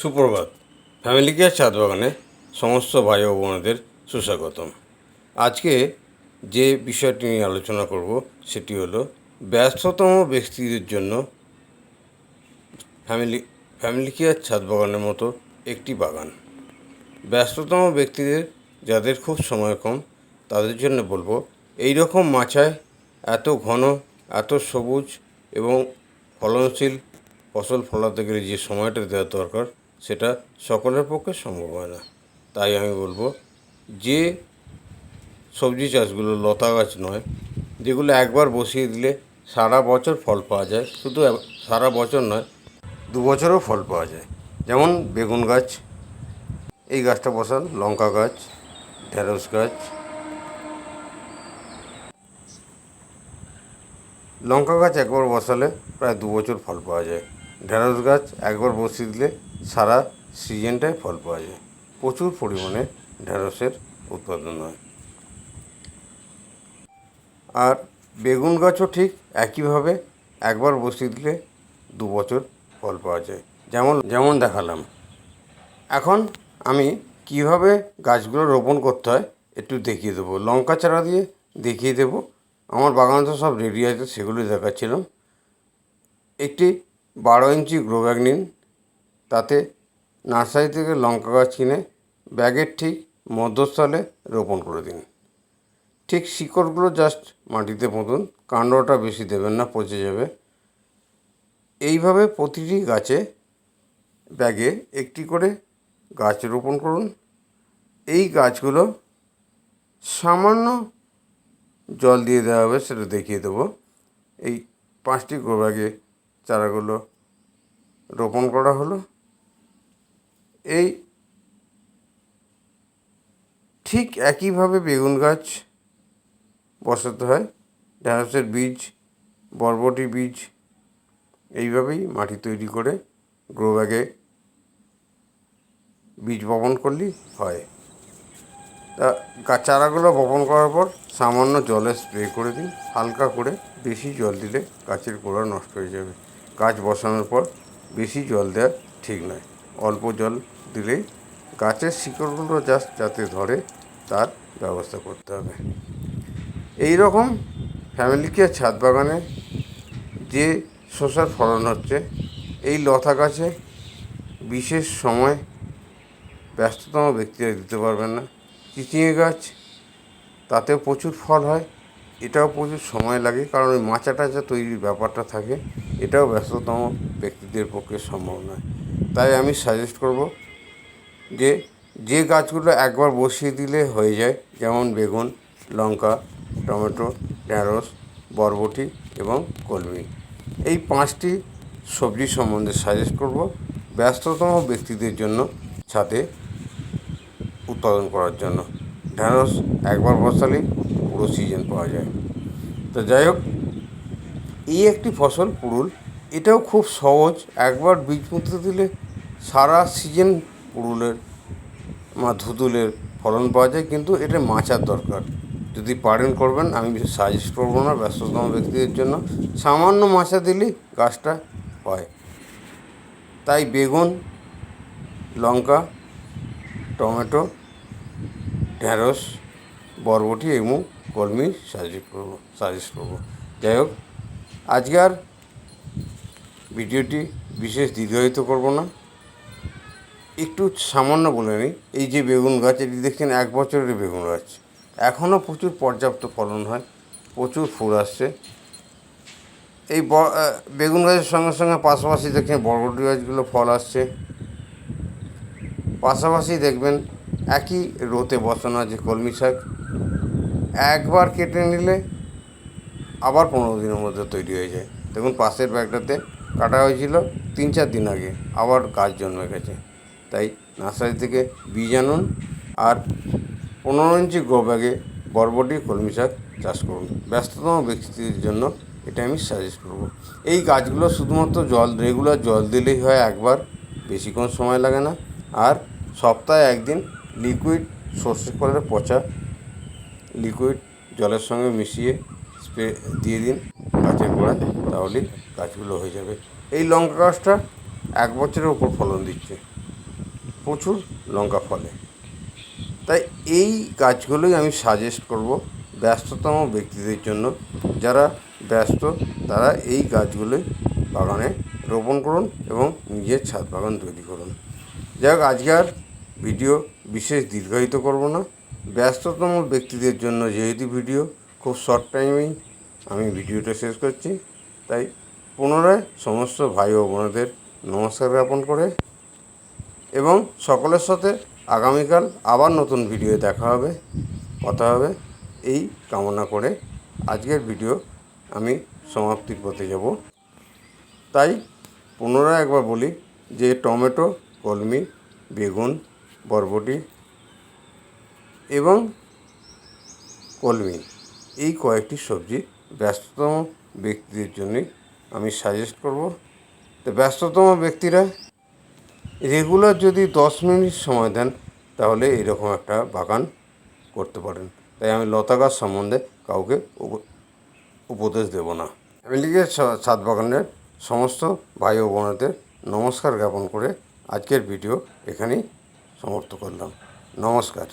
সুপ্রভাত। Family care ছাদ বাগানে সমস্ত ভাই ও বোনেদের সুস্বাগতম। আজকে যে বিষয়টি নিয়ে আলোচনা করব, সেটি হলো ব্যস্ততম ব্যক্তিদের জন্য ফ্যামিলি ফ্যামিলি কেয়ার ছাদ বাগানের মতো একটি বাগান। ব্যস্ততম ব্যক্তিদের, যাদের খুব সময় কম, তাদের জন্য বলব এই রকম মাচায় এত ঘন, এত সবুজ এবং ফলনশীল ফসল ফলাতে গেলে যে সময়টা দেওয়া দরকার সেটা সকলের পক্ষে সম্ভব হয় না। তাই আমি বলব যে সবজি চাষগুলো লতা গাছ নয়, যেগুলো একবার বসিয়ে দিলে সারা বছর ফল পাওয়া যায়। শুধু সারা বছর নয়, দু বছরও ফল পাওয়া যায়। যেমন বেগুন গাছ, এই গাছটা বসান, লঙ্কা গাছ, ঢেঁড়স গাছ। লঙ্কা গাছ একবার বসালে প্রায় দু বছর ফল পাওয়া যায়। ঢেঁড়স গাছ একবার বসিয়ে দিলে সারা সিজনটায় ফল পাওয়া যায়। প্রচুর পরিমাণে ঢেঁড়সের উৎপাদন হয়। আর বেগুন গাছও ঠিক একইভাবে একবার বসিয়ে দিলে দু বছর ফল পাওয়া যায়। যেমন যেমন দেখালাম। এখন আমি কীভাবে গাছগুলো রোপণ করতে হয় একটু দেখিয়ে দেবো। লঙ্কা চারা দিয়ে দেখিয়ে দেবো। আমার বাগান তো সব রেডি আছে সেগুলি দেখাচ্ছিলাম। একটি বারো ইঞ্চি গ্রো ব্যাগ নিন। তাতে নার্সারি থেকে লঙ্কা গাছ কিনে ব্যাগের ঠিক মধ্যস্থলে রোপণ করে দিন। ঠিক শিকড়গুলো জাস্ট মাটিতে পুঁতুন, কাণ্ডটা বেশি দেবেন না, পচে যাবে। এইভাবে প্রতিটি গাছে ব্যাগে একটি করে গাছ রোপণ করুন। এই গাছগুলো সামান্য জল দিয়ে দেওয়া হবে, সেটা দেখিয়ে দেবো। এই পাঁচটি ব্যাগে চারাগুলো রোপণ করা হলো। এই ঠিক একইভাবে বেগুন গাছ বসাতে হয়, ঢ্যাঁড়সের বীজ, বরবটি বীজ, এইভাবেই মাটি তৈরি করে গ্রো ব্যাগে বীজ বপন করলেই হয়। তা চারাগুলো বপন করার পর সামান্য জলে স্প্রে করে দিন, হালকা করে বেশি জল দিলে গাছের গোড়া নষ্ট হয়ে যাবে। গাছ বসানোর পর বেশি জল দেওয়া ঠিক নয়, অল্প জল দিলেই গাছের শিকড়গুলো জাস্ট যাতে ধরে, তার ব্যবস্থা করতে হবে। এই রকম ফ্যামিলিকে ছাদ বাগানে যে শসার ফলন হচ্ছে, এই লতা গাছে বিশেষ সময় ব্যস্ততম ব্যক্তিরা দিতে পারবেন না। চিচিঙে গাছ, তাতেও প্রচুর ফল হয়, এটাও প্রচুর সময় লাগে, কারণ ওই মাচা টাচা তৈরির ব্যাপারটা থাকে, এটাও ব্যস্ততম ব্যক্তিদের পক্ষে সম্ভব নয়। তাই আমি সাজেস্ট করব যে যে গাছগুলো একবার বসিয়ে দিলে হয়ে যায়, যেমন বেগুন, লঙ্কা, টমেটো ঢ্যাঁড়স বরবটি এবং কলমি। এই পাঁচটি সবজি সম্বন্ধে সাজেস্ট করব, ব্যস্ততম ব্যক্তিদের জন্য ছাদে উৎপাদন করার জন্য। ঢ্যাঁড়স একবার বসালেই পুরো সিজন পাওয়া যায়। তো যাই হোক, এই একটি ফসল পুরুল, এটাও খুব সহজ, একবার বীজ পুঁতে দিলে সারা সিজন পুরুলের মা ধুতুলের ফলন পাওয়া যায়, কিন্তু এটা মাচার দরকার। যদি পারেন করবেন, আমি সাজেস্ট করব না, ব্যস্ততম ব্যক্তিদের জন্য। সামান্য মাচা দিলেই গাছটা হয়। তাই বেগুন, লঙ্কা, টমেটো ঢ্যাঁড়স বরবটি এবং কলমি সাজেস্ট করব সাজেস্ট করব। যাই হোক আজকে আর ভিডিওটি বিশেষ দীর্ঘায়িত করব না। একটু সামান্য বলে নিই, এই যে বেগুন গাছ, এটি দেখছেন এক বছরের বেগুন গাছ। এখনও প্রচুর পর্যাপ্ত ফলন হয়, প্রচুর ফুল আসছে। এই বেগুন গাছের সঙ্গে সঙ্গে পাশাপাশি দেখছেন বরবটি গাছগুলো ফল আসছে। পাশাপাশি দেখবেন একই রোতে বসানো আছে কলমি শাক। একবার কেটে নিলে আবার পনেরো দিনের মধ্যে তৈরি হয়ে যায়। দেখুন পাশের ব্যাগটাতে কাটা হয়েছিল তিন চার দিন আগে, আবার গাছ জন্মে গেছে। তাই নার্সারি থেকে বীজ আনুন আর পনেরো ইঞ্চি গ্রো ব্যাগে বরবটি, কলমি শাক চাষ করুন। ব্যস্ততম ব্যক্তিদের জন্য এটা আমি সাজেস্ট করব। এই গাছগুলো শুধুমাত্র জল রেগুলার জল দিলেই হয় একবার বেশিক্ষণ সময় লাগে না। আর সপ্তাহে একদিন লিকুইড সর্ষে কলের পচা লিকুইড জলের সঙ্গে মিশিয়ে স্প্রে দিয়ে দিন, গাছের গোড়ায় তাহলেই গাছগুলো হয়ে যাবে। এই লঙ্কা গাছটা এক বছরের উপর ফলন দিচ্ছে। প্রচুর লঙ্কা ফলে। তাই এই গাছগুলোই আমি সাজেস্ট করব ব্যস্ততম ব্যক্তিদের জন্য। যারা ব্যস্ত, তারা এই গাছগুলোই বাগানে রোপণ করুন এবং নিজের ছাদ বাগান তৈরি করুন। যাই হোক, আজকে আর ভিডিও বিশেষ দীর্ঘায়িত করব না। ব্যস্ততম ব্যক্তিদের জন্য যেহেতু ভিডিও, খুব শর্ট টাইমেই আমি ভিডিওটা শেষ করছি। তাই পুনরায় সমস্ত ভাই ও বোনেদের নমস্কার জ্ঞাপন করে এবং সকলের সাথে আগামীকাল আবার নতুন ভিডিও দেখা হবে, কথা হবে। এই কামনা করে আজকের ভিডিও আমি সমাপ্তির পথে যাব। তাই পুনরায় একবার বলি যে টমেটো, কলমি, বেগুন, বরবটি এবং কলমি এই কয়েকটি সবজি ব্যস্ততম ব্যক্তিদের জন্যই আমি সাজেস্ট করব। তো ব্যস্ততম ব্যক্তিরা রেগুলার যদি দশ মিনিট সময় দেন, তাহলে এরকম একটা বাগান করতে পারেন। তাই আমি লতা গাছ সম্বন্ধে কাউকে উপ- উপদেশ দেব না। ফ্যামিলিকে ছাদ বাগানের সমস্ত ভাই ও বোনদের নমস্কার জ্ঞাপন করে আজকের ভিডিও এখানেই সমাপ্ত করলাম। নমস্কার।